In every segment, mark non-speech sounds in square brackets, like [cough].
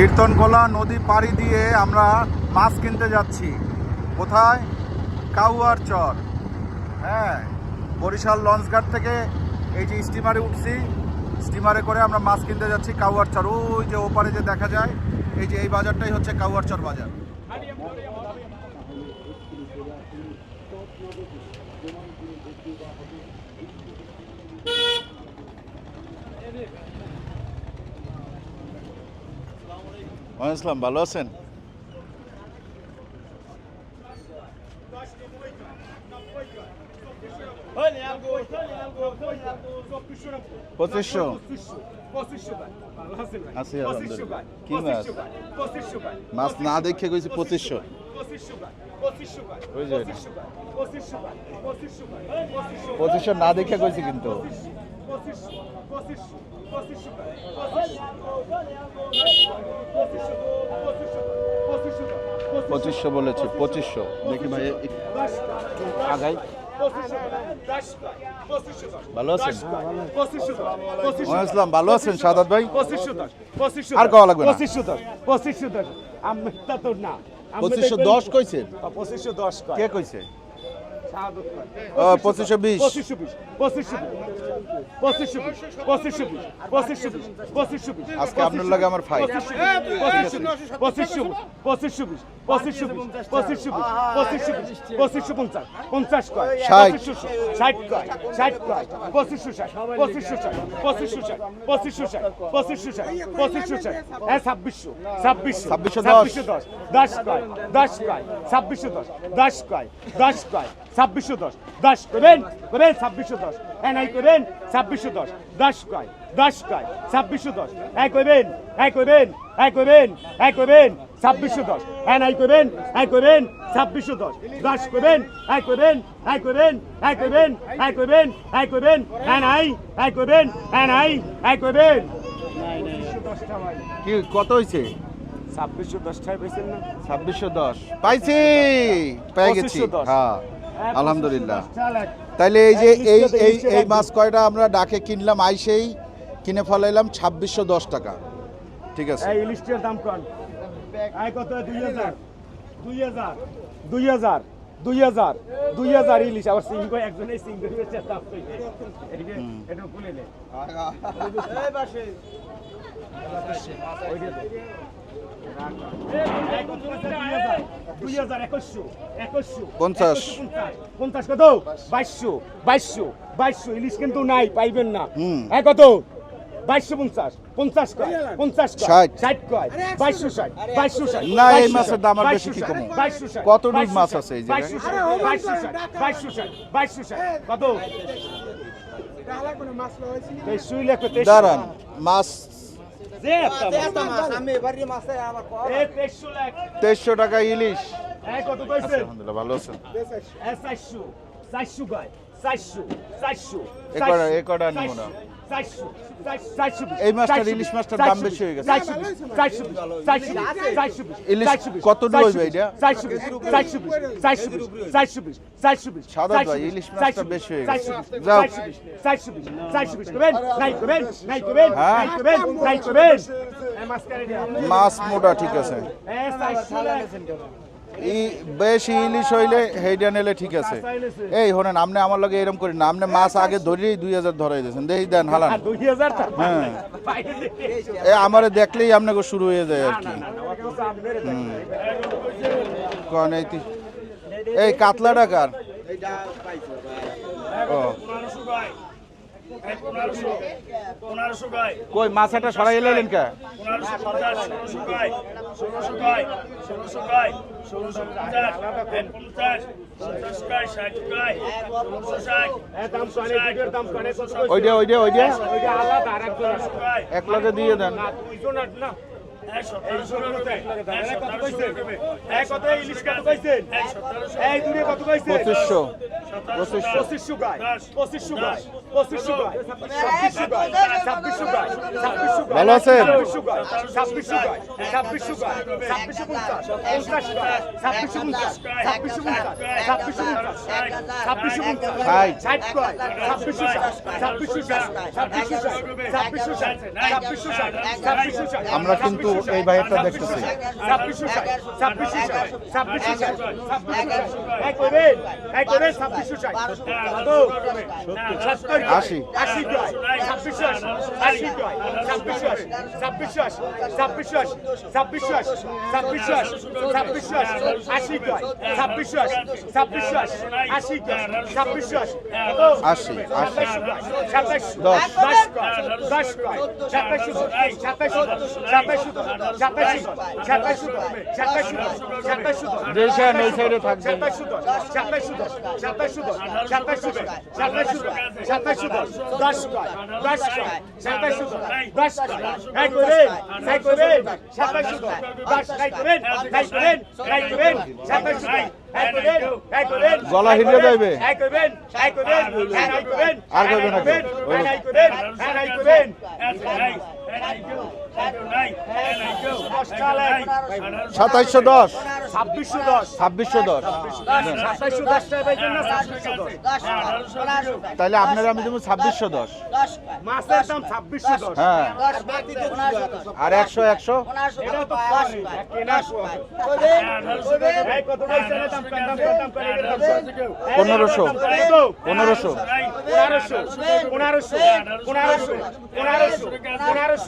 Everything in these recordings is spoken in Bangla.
কীর্তনখোলা নদী পাড়ি দিয়ে আমরা মাছ কিনতে যাচ্ছি। কোথায়? কাউয়ার চর। হ্যাঁ বরিশাল লঞ্চঘাট থেকে এই যে স্টিমারে উঠছি, স্টিমারে করে আমরা মাছ কিনতে যাচ্ছি কাউয়ার চর। ওই যে ওপারে যে দেখা যায়, এই যে এই বাজারটাই হচ্ছে কাউয়ার চর বাজার। ইসলাম ভালো আছেন পঁচিশশো মাছ না দেখে কইছি পঁচিশশো। পঁচিশশো না দেখে কইছি কিন্তু পঁচিশশো বলেছে পঁচিশশো দেখি ভাই আগাই ভালো আছেন ওয়ালাইকুম ভালো আছেন সাদাত ভাই আর কওয়া লাগবে পঁচিশশো দশ পঁচিশশো দশ আমি তো না পঁচিশশো দশ কইছেন পঁচিশশো দশ কে কইছে পঁচিশশো বিশ। পঁচিশশো বিশ পঁচিশশো বিশ পঁচিশশো বিশ পঁচিশশো বিশ পঁচিশশো বিশ আজকে আপনার লাগে আমার ফাইট পঁচিশশো বিশ পঁচিশশো বিশ পঁচিশশো বিশ পঁচিশশো বিশ পঁচিশশো বিশ পঁচিশশো পঞ্চাশ পঞ্চাশ কয়। পঁচিশশো ষাট কয় ষাট কয় পঁচিশশো ষাট পঁচিশশো ষাট পঁচিশশো ষাট পঁচিশশো ষাট পঁচিশশো ষাট পঁচিশশো ষাট হ্যাঁ ছাব্বিশশো ছাব্বিশশো। ছাব্বিশশো দশ দশ কয় দশ কয় ছাব্বিশশো দশ দশ কয় দশ কয় ছাব্বিশশো দশ দশ করেন করেন ছাব্বিশশো দশ হ্যাঁ নাই করেন ছাব্বিশশো দশ দশ কয় দশ কয় ছাব্বিশশো দশ হ্যাঁ করেন হ্যাঁ করেন হ্যাঁ করেন হ্যাঁ করেন ছাব্বিশশো দশ হ্যাঁ নাই করেন হ্যাঁ করেন ছাব্বিশশো দশ দশ করেন হ্যাঁ করেন হ্যাঁ করেন হ্যাঁ করেন হ্যাঁ করেন হ্যাঁ করেন হ্যাঁ নাই হ্যাঁ করেন হ্যাঁ নাই হ্যাঁ ভাই কি কত হইছে ছাব্বিশশো দশটায় পেয়েছেন না ছাব্বিশশো দশ পাইছি পেয়ে গেছি হ্যাঁ আলহামদুলিল্লাহ। তাইলে এই যে হ্যাঁ, এই এই এই মাছ কয়টা আমরা ডাকে কিনলাম আইসেই কিনে ফলাইলাম ছাব্বিশশো দশ টাকা। ঠিক আছে। ইলিশটার দাম কত? দুই হাজার। দুই হাজার। দুই হাজার। দুই হাজার দুই হাজার ইলিশ আবার একজনে এটা খুলে পঞ্চাশ। কত? বাইশশো বাইশশো বাইশশো। ইলিশ কিন্তু নাই পাইবেন না। হ্যাঁ কত? বাইশশো পঞ্চাশ পঞ্চাশ কয় পঞ্চাশ ষাট। ষাট কয় বাইশশো ষাট। বাইশশো ষাট। না, এই মাছের দাম আর বেশি বাইশশো কি ষাট, বাইশশো ষাট, কত ডিগ মাছ আছে এই বাইশশো ষাট, বাইশশো ষাট, বাইশশো ষাট, বাইশশো ষাট, কত? তেইশশো লেখো, তেইশশো। দাঁড়ান মাছ তেইশশো টাকা ইলিশ? আলহামদুলিল্লাহ ভালো আছেন। চারশো, চারশো কয়, চারশো, চারশো, এ না? এই মাছটার ইলিশ মাছটার দাম বেশি হয়ে গেছে। ইলিশ কত হইবে এটা? সাদা ভাই, ইলিশ মাছটা বেশি হয়ে গেছে। যাও। হ্যাঁ? মাছ মোটা ঠিক আছে। ই বেশি ইলিশ হইলে হেইডা নিলে ঠিক আছে এই হনেন আপনি আমার লগে এরকম করি না আপনি মাছ আগে ধরেই দুই হাজার ধরাই দিয়েছেন দেখি দেন হালান? হ্যাঁ। এ আমারে দেখলেই আপনাকে শুরু হয়ে যায় আর কি। কন এই কাতলা টাকার ও পনেরোশো গায় পনেরোশো পনেরোশো গায় কই মাছটা সরাই এলেন কে? ওইটা ওইটা ওইটা এক লগে দিয়ে দেন। না, দুইজন আর না। এক সতেরোশো এ, কত কইছেন? এ, কত? ইলিশ কত কইছেন? এই দূরে কত কইছেন? পঁচিশশো। পঁচিশশো। পঁচিশশো গায়, পঁচিশশো গায়, ভালো আছেন আমরা কিন্তু এই বাইরটা দেখতেছি ছাব্বিশশো আশি আশি ছাব্বিশ আশি ছাব্বিশ ছাব্বিশ ছাব্বিশ ছাব্বিশ ছাব্বিশ ছাব্বিশ আশি ছাব্বিশ ছাব্বিশ আশি ছাব্বিশ আশি আশি সাতাশ দশ দশ দশ সাতাশ সাতাশ সাতাশ সাতাশ সাতাশ সাতাশ সাতাশ দেশে নেই থাকবে গলা হিলে যাইবে আর করবেন সাতাইশশো দশ। ছাব্বিশশো দশ। ছাব্বিশশো দশ। তাহলে আপনারা আমি দেবো ছাব্বিশশো দশ। হ্যাঁ। আর একশো একশো? পনেরোশো। পনেরোশো। পনেরোশো। পনেরোশো। পনেরোশো। পনেরোশো।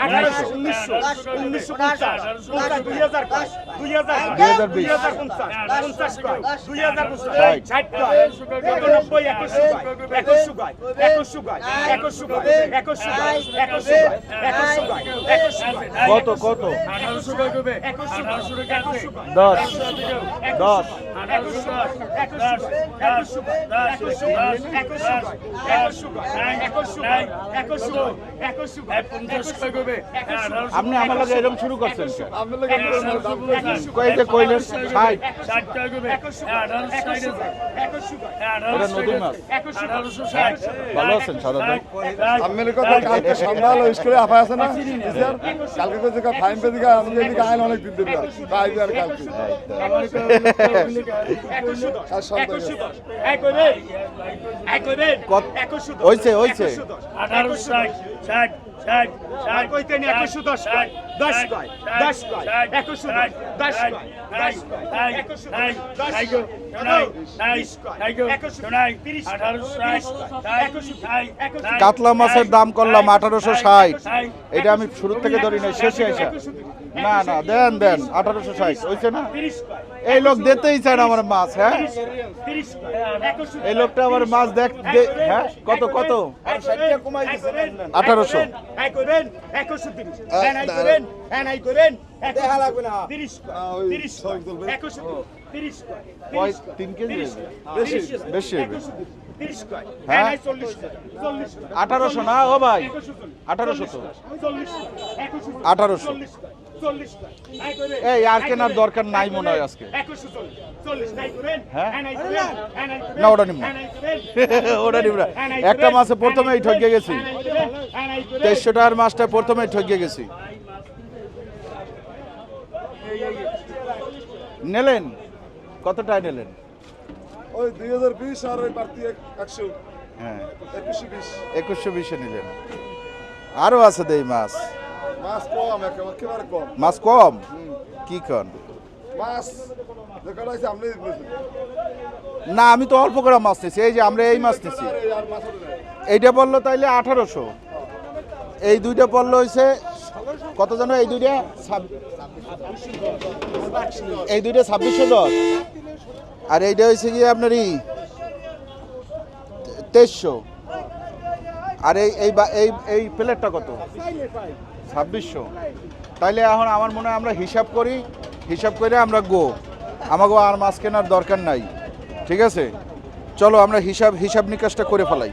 আঠারোশো উনিশশো উনিশশো পঞ্চাশ পঞ্চাশ দুই হাজার পাঁচ দুই হাজার দুই হাজার পঞ্চাশ পঞ্চাশ দুই হাজার পঞ্চাশ ষাট নব্বই একশো একশো গায় একশো গায় একশো গায় একশো গায় একশো গায় একশো গায় একশো গায় কত কত দশ দশ একশো একশো একশো একশো একশো আপনি আমার লগে এরকম শুরু করছেন কই যে কইলেন ষাট ওটা নদীর মাছ ভালো আছেন সাদা ভাই আমি কথা কালকে সন্ধ্যা হলো স্কুলে আফা আছে না টিচার কালকে কইছে কা ফাইন পেদি কা আমি এদিকে আইন অনেক দিন দিবে তাই আর কালকে কত- হইছে, হইছে। আঠারোশো ষাট ষাট ষাট ষাট কইতে নি একশো দশ ষাট দশ কয় দশ কয় একুশশো দশ দশ কয় দশ কয় একুশশো দশ দশ কয় বিশ কয় একুশশো তিরিশ একুশশো কাতলা মাছের দাম করলাম আঠারোশো ষাট এটা আমি শুরু থেকে ধরি নাই শেষে এসে না না দেন দেন আঠারোশো ষাট হয়েছে না এই লোক দিতেই চায় না আমার মাছ হ্যাঁ এই লোকটা আমার মাছ দেখ হ্যাঁ কত কত আঠারোশো করেন দেখা লাগবে না। তিরিশ হ্যাঁ, তিরিশ একুশ তিরিশ তিন কেজি বেশি বেশি হ্যাঁ? আঠারোশো না ও ভাই? আঠারোশো তো। আঠারোশো। এই আর কেনার দরকার নাই মনে হয় আজকে। হ্যাঁ? না। [laughs] একটা মাসে প্রথমেই ঠকে গেছি। তেইশশো টাকার মাসটা প্রথমেই ঠকে গেছি। নিলেন? কতটায় নিলেন? ওই দুই হাজার বিশ আর ওই বাড়তি একশো। হ্যাঁ। একুশশো বিশ। একুশশো বিশে নিলেন। আরও আছে দেই মাছ। মাছ কম একেবারে কম। মাছ কম? কি কন? মাছ না আমি তো অল্প করে মাছ নিছি। এই যে আমরা এই মাছ নিছি। এইটা পড়ল তাইলে আঠারোশো। এই দুইটা পড়ল হয়েছে কত জানো এই দুইটা? এই দুইটা ছাব্বিশশো দশ। আর এইটা হয়েছে কি আপনার ই, তেইশশো। আর এই এই এই প্লেটটা কত? ছাব্বিশশো। তাইলে এখন আমার মনে হয় আমরা হিসাব করি, হিসাব করে আমরা গো। আমাকে আর মাছ কেনার দরকার নাই। ঠিক আছে? চলো আমরা হিসাব হিসাব নিকাশটা করে ফেলাই।